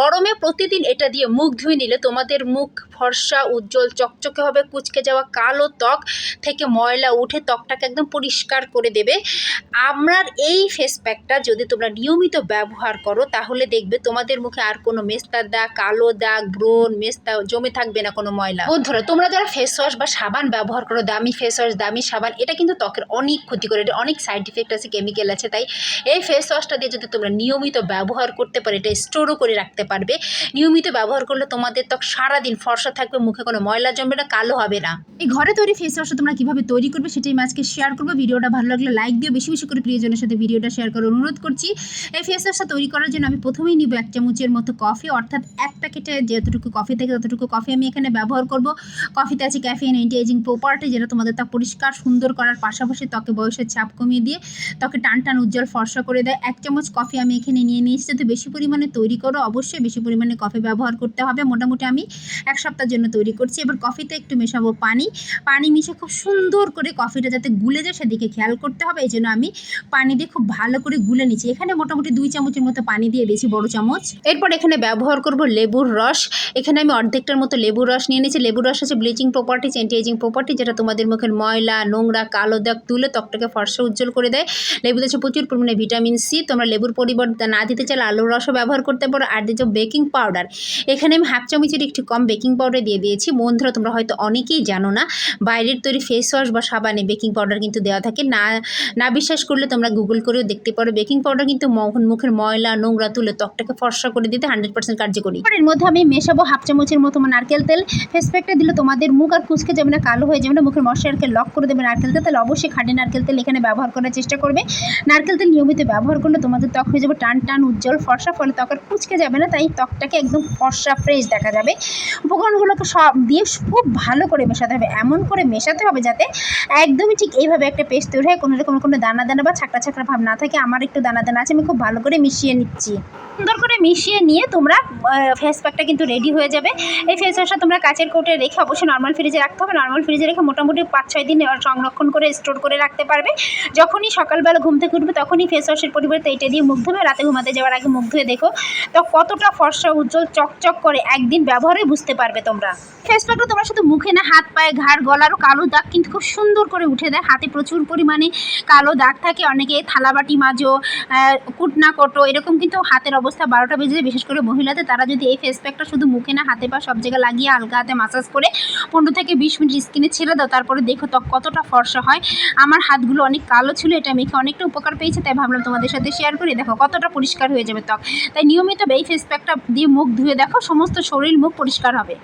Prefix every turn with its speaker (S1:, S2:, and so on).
S1: গরমে প্রতিদিন এটা দিয়ে মুখ ধুয়ে নিলে তোমাদের মুখ ফর্সা, উজ্জ্বল, চকচকে হবে, কুচকে যাওয়া কালো ত্বক থেকে ময়লা উঠে ত্বকটাকে একদম পরিষ্কার করে দেবে। আমার এই ফেস প্যাকটা যদি তোমরা নিয়মিত ব্যবহার করো, তাহলে দেখবে তোমাদের মুখে আর কোনো মেস্তার দাগ, কালো দাগ ব্রণ মেস্তা জমে থাকবে না কোনো ময়লা। বন্ধুরা তোমরা যারা ফেস ওয়াশ বা সাবান ব্যবহার করো, দামি ফেস ওয়াশ দামি সাবান, এটা কিন্তু ত্বকের অনেক ক্ষতি করে, এটা অনেক সাইড ইফেক্ট আছে কেমিক্যাল আছে, তাই এই ফেস ওয়াশটা দিয়ে যদি তোমরা নিয়মিত ব্যবহার করতে পারো, এটা স্টোরও করে রাখতে পারবে। নিয়মিত ব্যবহার করলে তোমাদের ত্বক সারাদিন ফর্সা থাকবে, মুখে কোনো ময়লা জমবে না, কালো হবে না। এই ঘরে তৈরি ফেস ওয়াশটা তোমরা কীভাবে তৈরি করবে সেটাই আজকে শেয়ার করব। ভিডিওটা ভালো লাগলে লাইক দিও, বেশি বেশি করে প্রিয়জনের সাথে ভিডিওটা শেয়ার করার অনুরোধ করছি। এই ফেস ওয়াশটা তৈরি করার জন্য আমি প্রথমেই নিব এক চামচের মতো কফি অর্থাৎ এক প্যাকেটে যতটুকু কফি থাকে ততটুকু কফি আমি এখানে ব্যবহার করব। কফিতে আছে ক্যাফেইন অ্যান্টি এজিং প্রপার্টি যেটা তোমাদের ত্বক পরিষ্কার, সুন্দর করার পাশাপাশি ত্বকে বয়সের চাপ কমিয়ে দিয়ে ত্বকে টান টান উজ্জ্বল ফর্সা করে দেয়। এক চামচ কফি আমি এখানে নিয়ে নিয়েছি যদি বেশি পরিমাণে তৈরি করো অবশ্যই বেশি পরিমাণে কফি ব্যবহার করতে হবে। মোটামুটি আমি এক সপ্তাহের জন্য তৈরি করছি। এবার কফিতে একটু মেশাবো পানি। পানি মিশে খুব সুন্দর করে কফিটা যাতে গুলে যায় সেদিকে খেয়াল করতে হবে। এই জন্য আমি পানি দিয়ে খুব ভালো করে গুলে নিচ্ছি। এখানে মোটামুটি দুই চামচের মতো পানি দিয়ে দিয়েছি, বড় চামচ। এরপর এখানে ব্যবহার করব লেবুর রস। এখানে আমি অর্ধেকটার মতো লেবুর রস নিয়ে নিয়েছি। লেবুর রস আছে bleaching properties anti ageing property যেটা তোমাদের মুখের ময়লা, নোংরা, কালো দাগ তুলে ত্বকটাকে ফর্সা উজ্জ্বল করে দেয়। লেবুতে আছে প্রচুর পরিমাণে ভিটামিন সি তোমরা লেবুর পরিবর্তে না দিতে চাইলে আলুর রসও ব্যবহার করতে পারো। আর দিচ্ছ বেকিং পাউডার, এখানে আমি হাফ চামচের একটু কম বেকিং পাউডার দিয়ে দিয়েছি। বন্ধুরা, তোমরা হয়তো অনেকেই জানো না, বাইরের তৈরি ফেস ওয়াশ বা সাবানে বেকিং পাউডার কিন্তু দেওয়া থাকে। না না বিশ্বাস করলে তোমরা গুগল করেও দেখতে পারো। বেকিং পাউডার কিন্তু মুখের ময়লা, নোংরা তুলে ত্বকটাকে ফর্সা করে দিতে হান্ড্রেড পার্সেন্ট কার্যকরী। এর মধ্যে আমি মেশাবো হাফ চামচের মতো নারকেল তেল। ফেস প্যাকটা দিলে তোমাদের মুখ আর কুচকে যাবে না, কালো হয়ে যাবে না, মুখের মশারকে লক করে দেবে নারকেল তেল। তাহলে অবশ্যই খাঁটি নারকেল তেল এখানে ব্যবহার করার চেষ্টা করবে। নারকেল তেল নিয়মিত ব্যবহার করলে তোমাদের ত্বক হয়ে যাবে টান টান, উজ্জ্বল, ফর্সা, ফলে ত্বক আর কুচকে যাবে না, তাই ত্বকটাকে একদম ফর্সা ফ্রেশ দেখা যাবে। উপকরণগুলোকে সব দিয়ে খুব ভালো করে মেশাতে হবে, এমন করে মেশাতে হবে যাতে একদমই ঠিক এইভাবে একটা পেস্ট তৈরি হয়, কোনো রকম কোনো দানা দানা বা ছাকড়া ছাকড়া ভাব না থাকে। আমার একটু দানা দানা আছে, আমি খুব ভালো করে মিশিয়ে নিচ্ছি। সুন্দর করে মিশিয়ে নিয়ে তোমরা ফেস প্যাকটা কিন্তু রেডি হয়ে যাবে। এই ফেস ওয়াশটা তোমরা কাচের কোটে রেখে অবশ্যই নর্মাল ফ্রিজে রাখতে হবে। নর্মাল ফ্রিজে রেখে মোটামুটি পাঁচ ছয় দিন সংরক্ষণ করে স্টোর করে রাখতে পারবে। যখনই সকালবেলা ঘুম থেকে উঠবে, তখনই ফেস ওয়াশের পরিবর্তে এটা দিয়ে মুখ ধুবে, রাতে ঘুমাতে যাওয়ার আগে মুখ ধুয়ে দেখো। তো কতটা ফর্সা উজ্জ্বল চকচক করে একদিন ব্যবহারে বুঝতে পারবে তোমরা। ফেস প্যাকটা তোমরা শুধু মুখে না হাত পায়ে ঘাড় গলারও কালো দাগ কিন্তু খুব সুন্দর করে উঠে দেয়। হাতে প্রচুর পরিমাণে কালো দাগ থাকে অনেকে থালাবাটি মাজো কুটনা কটো এরকম কিন্তু হাতের অবস্থা বারোটা বেজে যায়, বিশেষ করে মহিলাদের তারা যদি এই ফেস প্যাকটা শুধু মুখে না হাতে পা সব জায়গায় লাগিয়ে হালকা হাতে মাসাজ করে পনেরো থেকে বিশ মিনিট স্কিনে ছেড়ে দাও তারপরে দেখো ত্বক কতটা ফর্সা হয়। আমার হাতগুলো অনেক কালো ছিল এটা মেখে অনেকটা উপকার পেয়েছে তাই ভাবলাম তোমাদের সাথে শেয়ার করি। দেখো কতটা পরিষ্কার হয়ে যাবে ত্বক। তাই নিয়মিত এই ফেস প্যাকটা দিয়ে মুখ ধুয়ে দেখো সমস্ত শরীর মুখ পরিষ্কার হবে।